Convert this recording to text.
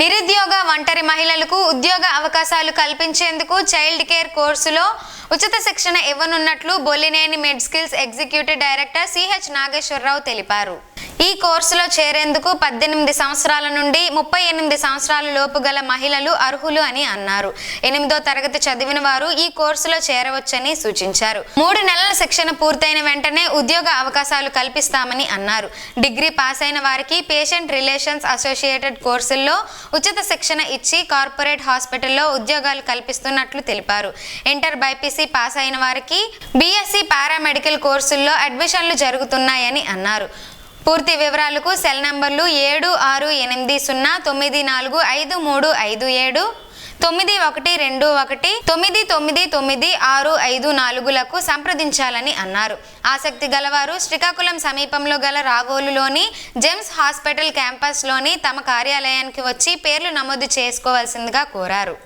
నిరుద్యోగ ఒంటరి మహిళలకు ఉద్యోగ అవకాశాలు కల్పించేందుకు చైల్డ్ కేర్ కోర్సులో ఉచిత శిక్షణ ఇవ్వనున్నట్లు Bollineni Med Skills executive director CH Nageswararao తెలిపారు. ఈ కోర్సులో చేరేందుకు పద్దెనిమిది సంవత్సరాల నుండి ముప్పై ఎనిమిది సంవత్సరాల లోపు గల మహిళలు అర్హులు అని అన్నారు. ఎనిమిదో తరగతి చదివిన వారు ఈ కోర్సులో చేరవచ్చని సూచించారు. మూడు నెలల శిక్షణ పూర్తయిన వెంటనే ఉద్యోగ అవకాశాలు కల్పిస్తామని అన్నారు. డిగ్రీ పాస్ అయిన వారికి పేషెంట్ రిలేషన్స్ అసోసియేటెడ్ కోర్సుల్లో ఉచిత శిక్షణ ఇచ్చి కార్పొరేట్ హాస్పిటల్లో ఉద్యోగాలు కల్పిస్తున్నట్లు తెలిపారు. ఇంటర్ బైపీసీ పాస్ అయిన వారికి బీఎస్సీ పారామెడికల్ కోర్సుల్లో అడ్మిషన్లు జరుగుతున్నాయని అన్నారు. పూర్తి వివరాలకు సెల్ నంబర్లు ఏడు ఆరు ఎనిమిది సున్నా తొమ్మిది నాలుగు ఐదు మూడు ఐదు ఏడు తొమ్మిది ఒకటి రెండు ఒకటి తొమ్మిది తొమ్మిది తొమ్మిది ఆరు ఐదు నాలుగులకు సంప్రదించాలని అన్నారు. ఆసక్తి గలవారు శ్రీకాకుళం సమీపంలో గల రాగోలులోని జెమ్స్ హాస్పిటల్ క్యాంపస్లోని తమ కార్యాలయానికి వచ్చి పేర్లు నమోదు చేసుకోవాల్సిందిగా కోరారు.